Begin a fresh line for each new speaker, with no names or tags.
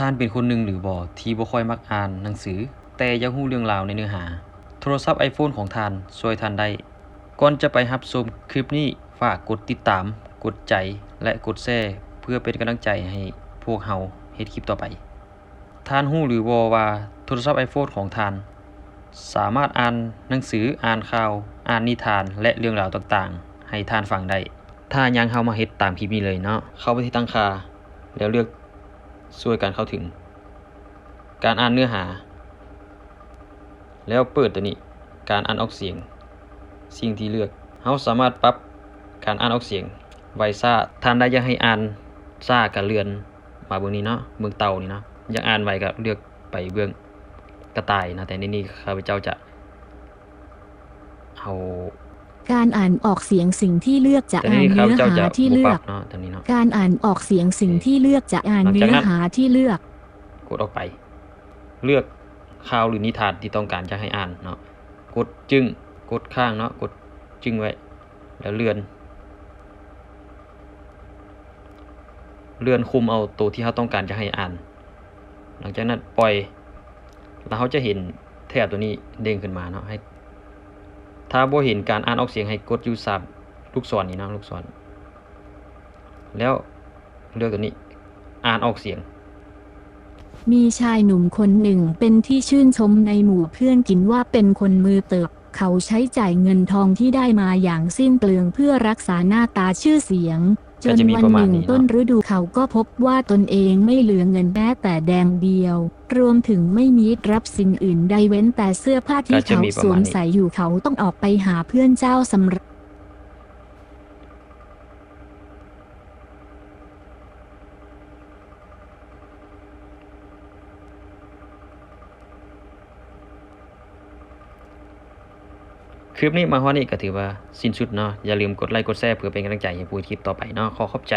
ท่านเป็นคนหนึ่งหรือบ่ที่บ่ค่อยมักอ่านหนังสือ แต่ยากรู้เรื่องราวในเนื้อหา โทรศัพท์ iPhone ของท่านช่วยท่านได้ ก่อนจะไปรับชมคลิปนี้ฝากกดติดตาม กดใจและกดแชร์เพื่อเป็นกำลังใจให้พวกเฮาเฮ็ดคลิปต่อไป ท่านรู้หรือบ่ว่าโทรศัพท์ iPhone ของท่าน สามารถอ่านหนังสืออ่านข่าว อ่านนิทานและเรื่องราวต่างๆ ให้ท่านฟังได้ถ้ายังเฮามาเฮ็ดตามคลิปนี้เลยเนาะเข้าไปที่ตั้งค่าแล้วเลือก ช่วยการเข้าถึง การอ่านเนื้อหา แล้วเปิดตัวนี้การอ่านออกเสียง สิ่งที่เลือกเฮาสามารถปรับการอ่านออกเสียง ไวซ่าท่านใดอยากให้อ่านซ่าก็เลื่อนมาเบิ่งนี้เนาะเบิ่งเตานี่เนาะอยากอ่านไวก็เลือกไปเบิ่งกระต่ายนะแต่ในนี้ข้าพเจ้าจะเอา
การอ่านออกเสียงสิ่งที่เลือกจะ
แต่
อ่า
นี่
น
ข้าพ
เนื้อ
เจ้า
หา
จะ
ที่
บ่
เลื
ป
อ
รั
ก
บเนาะตอนนี้เนาะ
การอ่านออกเสียงสิ่งที่เลือกจะอ่าน
หลังจาก
เนื้อ
นั้น
หาที่เลือก
กดออกไป เลือกข่าวหรือนิทานที่ต้องการจะให้อ่านเนาะ กดจึงกดข้างเนาะ กดจึงไว้ แล้วเลื่อน เลื่อนคุมเอาตัวที่เขาต้องการจะให้อ่าน หลังจากนั้นปล่อย แล้วเขาจะเห็นแถบตัวนี้เด้งขึ้นมาเนาะให้ ถ้าบ่เห็นการอ่านออกเสียงให้กดยูสับลูกศรนี่นะลูกศร แล้วเลือกตัวนี้ อ่านออกเสียง
มีชายหนุ่มคนหนึ่งเป็นที่ชื่นชมในหมู่เพื่อนกินว่าเป็นคนมือเติบ เขาใช้จ่ายเงินทองที่ได้มาอย่างสิ้นเปลืองเพื่อรักษาหน้าตาชื่อเสียง จนวันหนึ่งต้นฤดูเขาก็พบว่าตนเองไม่เหลือเงินแม้แต่แดงเดียว รวมถึงไม่มีรับสิ่งอื่นใดเว้นแต่เสื้อผ้าที่เขาสว
ม
ใส่อยู่เขาต้องออกไปหาเพื่อนเจ้าสำรับ
คลิปนี้มาฮอนี่ก็ถือว่าสิ้นสุดเนาะอย่าลืมกดไลค์กดแชร์เพื่อเป็นกำลังใจให้ผู้คลิปต่อไปเนาะขอขอบใจ